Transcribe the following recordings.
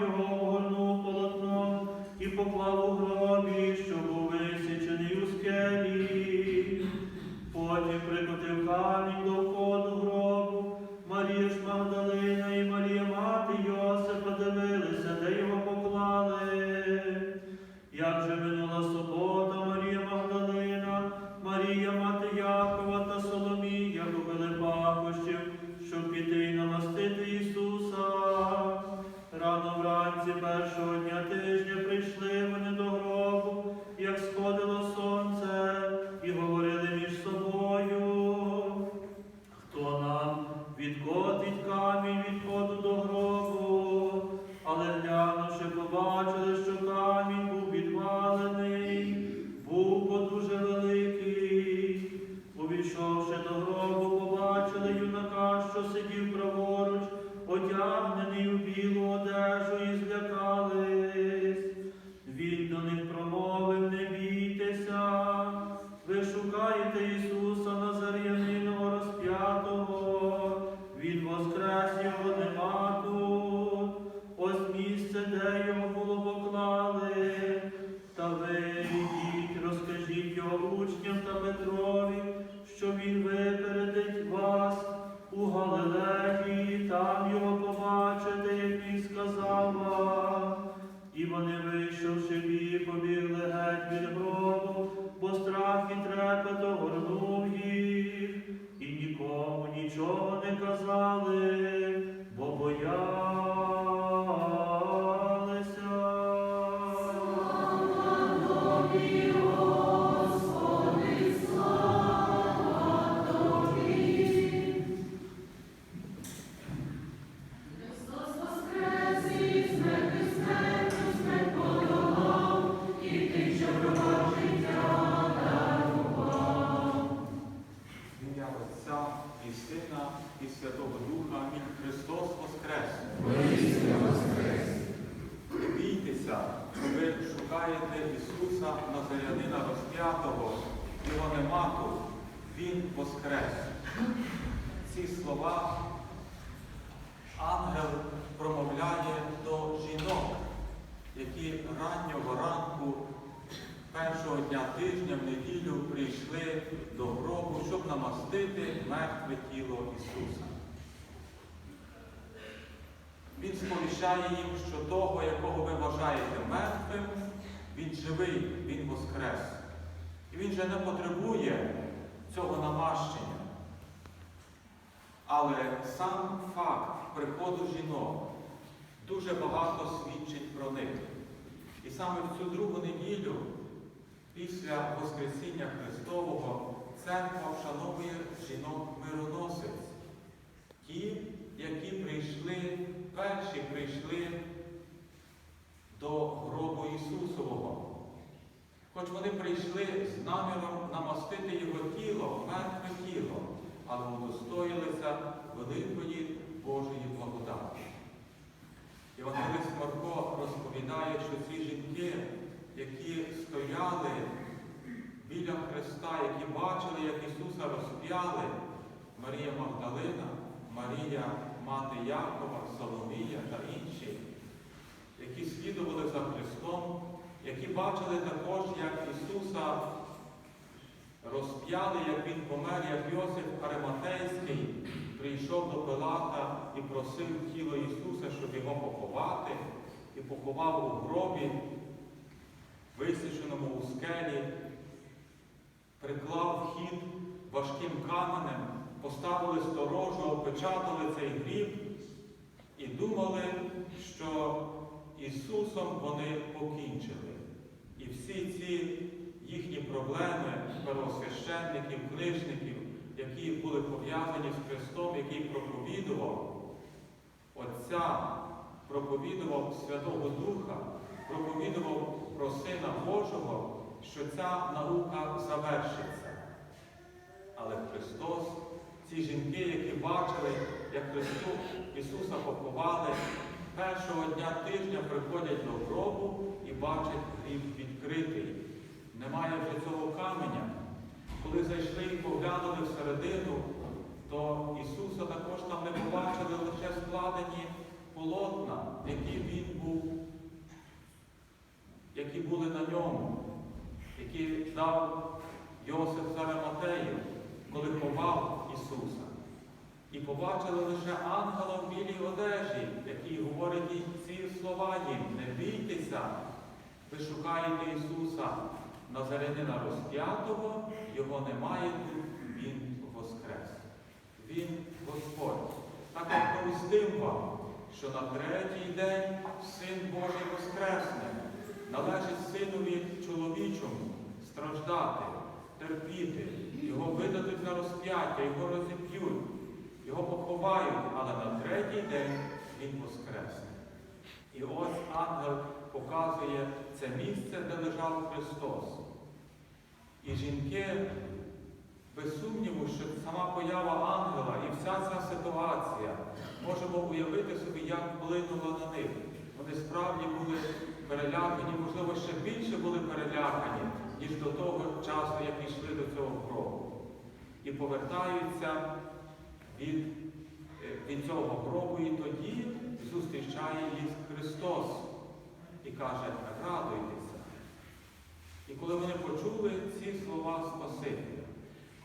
його, огорнув полотном і поклав шукаєте Ісуса нічого не казали, бо боялися. Воскрес. Ці слова ангел промовляє до жінок, які раннього ранку першого дня тижня в неділю прийшли до гробу, щоб намастити мертве тіло Ісуса. Він сповіщає їм, що того, якого ви вважаєте мертвим, він живий, він воскрес. І він же не потребує цього намащення. Але сам факт приходу жінок дуже багато свідчить про них. І саме в цю другу неділю, після Воскресіння Христового, церква вшановує жінок мироносець. Ті, які прийшли, перші прийшли до гробу Ісусового. Хоч вони прийшли з наміром намастити Його тіло, мертве тіло, але удостоїлися великої Божої благодаті. Євангелист Марко розповідає, що ці жінки, які стояли біля Христа, які бачили, як Ісуса розп'яли, Марія Магдалина, Марія, мати Якова, Соломія та інші, які слідували за Христом, які бачили також, як Ісуса розп'яли, як Він помер, як Йосиф Ариматейський прийшов до Пилата і просив тіло Ісуса, щоб його поховати, і поховав у гробі, висіченому у скелі, приклав хід важким каменем, поставили сторожу, опечатали цей гріб і думали, що Ісусом вони покінчили. І всі ці їхні проблеми первосвященників, книжників, які були пов'язані з Христом, який проповідував, Отця, проповідував Святого Духа, проповідував про Сина Божого, що ця наука завершиться. Але Христос, ці жінки, які бачили, як Христу Ісуса поховали, першого дня тижня приходять до гробу і бачать гріб відкритий. Немає вже цього каменя. Коли зайшли і поглянули всередину, то Ісуса також там не побачили лише складені полотна, які Він був, які були на ньому, які дав Йосиф Зарематею, коли ховав Ісуса. І побачили лише ангела в білій одежі, який говорить їй ці слова їм, не бійтеся, ви шукаєте Ісуса Назарянина розп'ятого, його немає тут, Він воскрес. Він Господь. Так як повістив вам, що на третій день Син Божий воскресне, належить синові чоловічому страждати, терпіти, його видадуть на розп'яття, його розіп'ють, його поховають, але на третій день він воскресне. І ось ангел показує це місце, де лежав Христос. І жінки, без сумніву, що сама поява ангела і вся ця ситуація можемо уявити собі, як вплинула на них. Вони справді були перелякані, можливо, ще більше були перелякані, ніж до того часу, як йшли до цього гробу. І повертаються від, е, від цього гробу, і тоді зустрічає їх Христос і каже, радуйтеся. І коли вони почули ці слова Спасителя,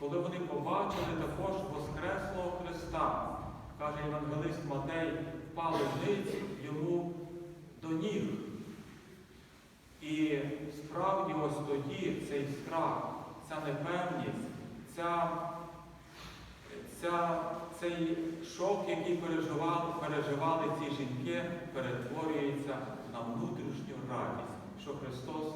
коли вони побачили також Воскреслого Христа, каже Євангелист Матей, впали ниць йому до ніг. І справді ось тоді цей страх, ця непевність, ця, ця, цей шок, який переживали, переживали ці жінки, перетворюється на внутрішню радість, що Христос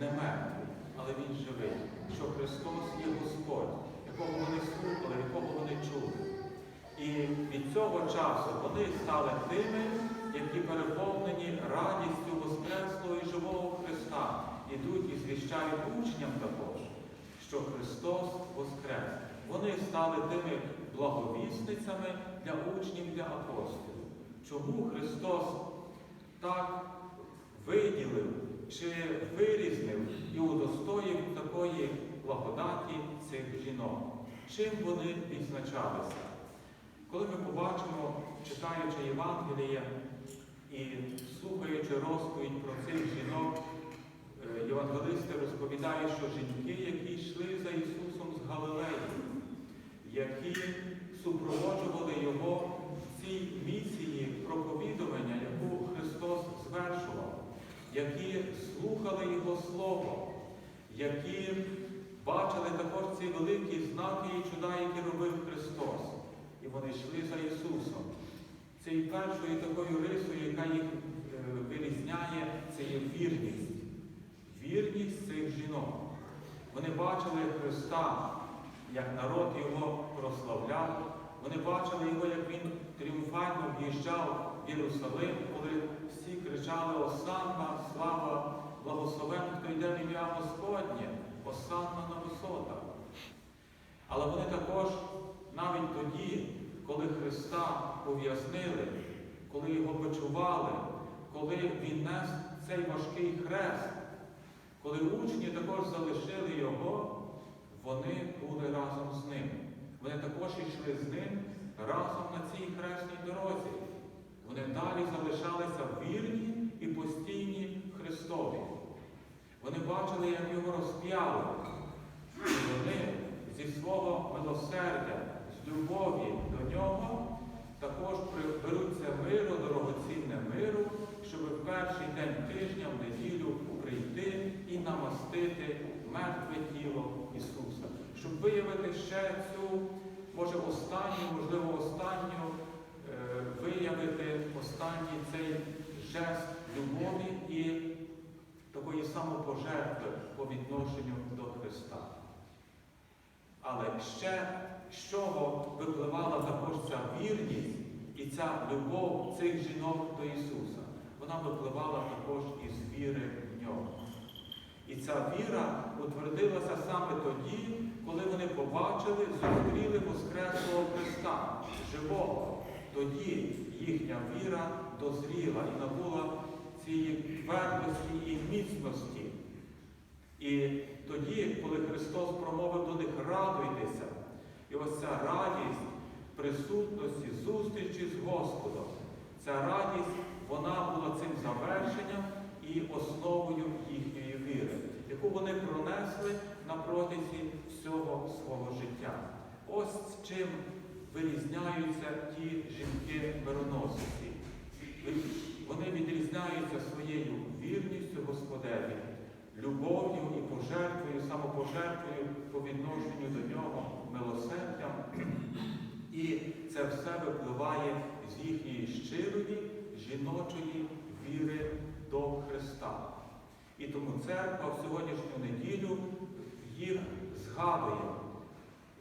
не мертвий, але Він живий, що Христос є Господь, якого вони слухали, якого вони чули. І від цього часу вони стали тими, які переповнені радістю Воскреслого і живого Христа, ідуть і звіщають учням також, що Христос Воскрес. Вони стали тими благовісницями для учнів, для апостолів. Чому Христос так виділив чи вирізнив і удостоїв такої благодаті цих жінок? Чим вони відзначалися? Коли ми побачимо, читаючи Євангеліє і слухаючи розповідь про цих жінок, е, євангелисти розповідають, що жінки, які йшли за Ісусом з Галилеї, які супроводжували Його в цій місії проповідування, яку Христос звершував, які слухали Його Слово, які бачили також ці великі знаки і чуда, які робив Христос. І вони йшли за Ісусом. Це першою такою рисою, яка їх е, вирізняє, це є вірність. Вірність цих жінок. Вони бачили Христа, як народ Його прославляв. Вони бачили його, як Він тріумфально в'їжджав в Єрусалим, коли всі кричали Осанна, слава, благословен, хто йде в ім'я Господнє, Осанна на висотах. Але вони також навіть тоді, коли Христа ув'язнили, коли його почували, коли Він нес цей важкий хрест, коли учні також залишили його, вони були разом з ним. Вони також йшли з ним разом на цій хресній дорозі. Вони далі залишалися вірні і постійні Христові. Вони бачили, як його розп'яли. І вони зі свого милосердя, з любові до нього також беруть це миру, дорогоцінне миру, щоб в перший день тижня, в неділю прийти і намастити мертве тіло Ісуса, щоб виявити ще цю, може, останню, можливо, останню, е, виявити останній цей жест любові і такої самопожертви по відношенню до Христа. Але ще з чого випливала також ця вірність і ця любов цих жінок до Ісуса? Вона випливала також із віри в нього. І ця віра утвердилася саме тоді, коли вони побачили, зустріли Воскреслого Христа, живого. Тоді їхня віра дозріла і набула цієї твердості і міцності. І тоді, коли Христос промовив до них радуйтеся, і ось ця радість присутності, зустрічі з Господом, ця радість, вона була цим завершенням і основою їхньої віри, яку вони пронесли на протязі всього свого життя. Ось чим вирізняються ті жінки-мироносиці. Вони відрізняються своєю вірністю Господеві, любов'ю і пожертвою, самопожертвою по відношенню до нього, милосердям. І це все випливає з їхньої щирої жіночої віри до Христа. І тому церква в сьогоднішню неділю їх згадує,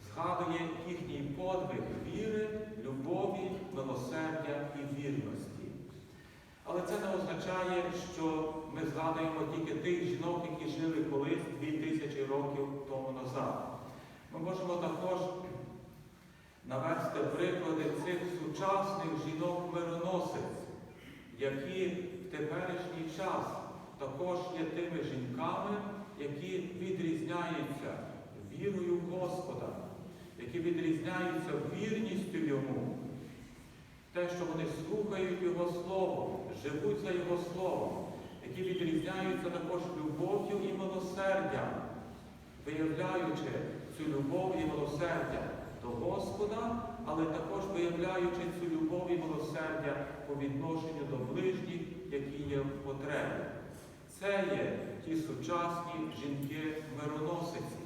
згадує їхній подвиг віри, любові, милосердя і вірності. Але це не означає, що ми згадуємо тільки тих жінок, які жили колись 2000 років тому назад. Ми можемо також навести приклади цих сучасних жінок-мироносиць, які в теперішній час також є тими жінками, які відрізняються вірою Господа, які відрізняються вірністю Йому. Те, що вони слухають Його Слово, живуть за Його Словом, які відрізняються також любов'ю і милосердям, виявляючи цю любов і милосердя до Господа, але також виявляючи цю любов і милосердя по відношенню до ближніх, які є в потребі. Це є ті сучасні жінки-мироносиці,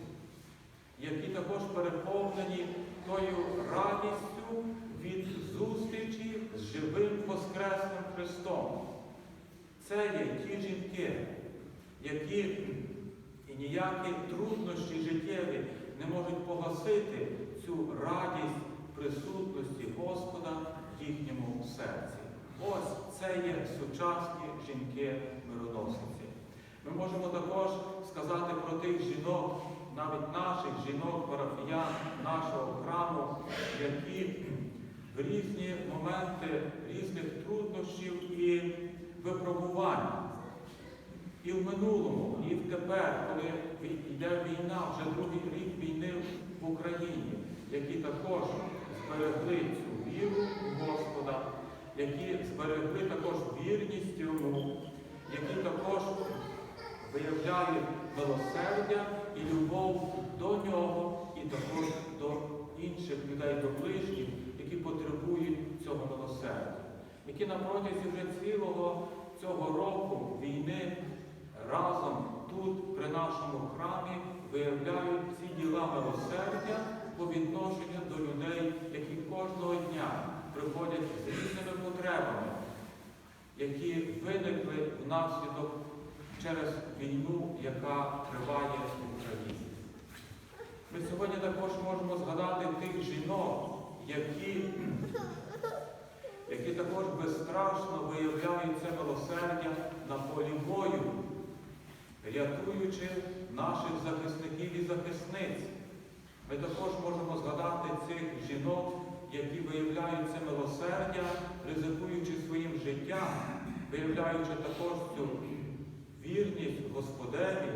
які також переповнені тою радістю від зустрічі з живим Воскресним Христом. Це є ті жінки, які і ніякі труднощі життєві не можуть погасити цю радість присутності Господа в їхньому серці. Ось це є сучасні жінки-мироносиці. Ми можемо також сказати про тих жінок, навіть наших жінок, парафіян нашого храму, які в різні моменти різних труднощів і випробувань. І в минулому, і в тепер, коли йде війна, вже другий рік війни в Україні, які також зберегли цю віру в Господа, які зберегли також вірність йому, які також виявляють милосердя і любов до нього, і також до інших людей, до ближніх, які потребують цього милосердя, які на протязі вже цілого цього року війни разом тут, при нашому храмі, виявляють ці діла милосердя по відношенню до людей, які кожного дня приходять з різними потребами, які виникли внаслідок через війну, яка триває в Україні. Ми сьогодні також можемо згадати тих жінок, які, які також безстрашно виявляють це милосердя на полі бою, рятуючи наших захисників і захисниць. Ми також можемо згадати цих жінок, які виявляють це милосердя, ризикуючи своїм життям, виявляючи також цю вірність Господеві,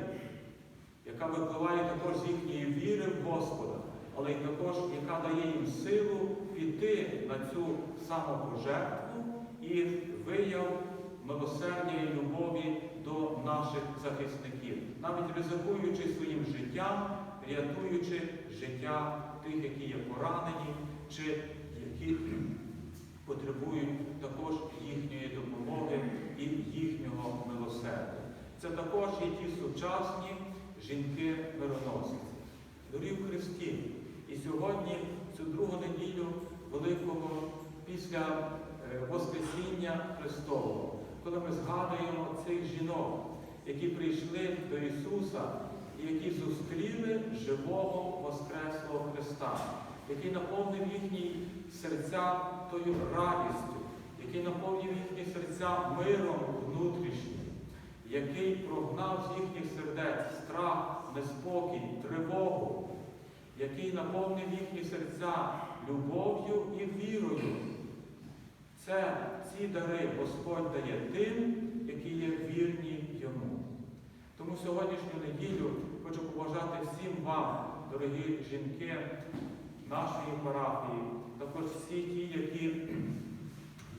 яка випливає також з їхньої віри в Господа, але й також, яка дає їм силу піти на цю самопожертву і вияв милосердя і любові до наших захисників, навіть ризикуючи своїм життям, рятуючи життя тих, які є поранені, чи які потребують також їхньої допомоги і їхнього милосердя. Це також є ті сучасні жінки-мироносиці. Дорі в Христі. І сьогодні, цю другу неділю Великого після е, Воскресіння Христового, коли ми згадуємо цих жінок, які прийшли до Ісуса і які зустріли живого Воскреслого Христа, який наповнив їхні серця тою радістю, який наповнив їхні серця миром внутрішнім, який прогнав з їхніх сердець страх, неспокій, тривогу, який наповнив їхні серця любов'ю і вірою. Це ці дари Господь дає тим, які є вірні йому. Тому сьогоднішню неділю хочу побажати всім вам, дорогі жінки нашої парафії, також всі ті, які,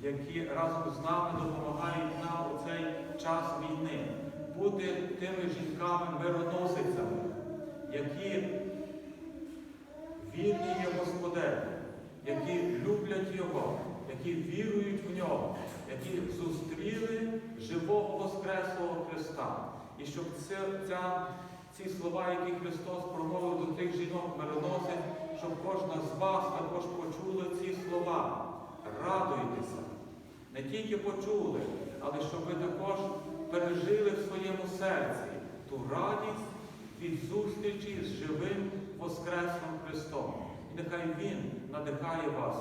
які разом з нами допомагають нам у цей час війни, бути тими жінками-мироносицями, які вірні є Господеві, які люблять Його, які вірують в нього, які зустріли живого Воскреслого Христа. І щоб це, ця, ці слова, які Христос промовив до тих жінок мироносить, щоб кожна з вас також почула ці слова. Радуйтеся. Не тільки почули, але щоб ви також пережили в своєму серці ту радість від зустрічі з живим Воскресним Христом. І нехай Він надихає вас,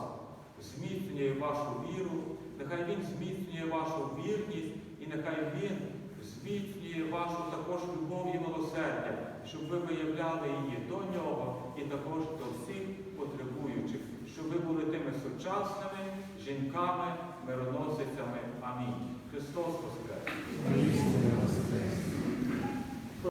зміцнює вашу віру, нехай Він зміцнює вашу вірність, і нехай Він зміцнює вашу також любов і милосердя, щоб ви виявляли її до нього і також до всіх потребуючих, щоб ви були тими сучасними жінками, мироносицями. Амінь. Христос Воскрес!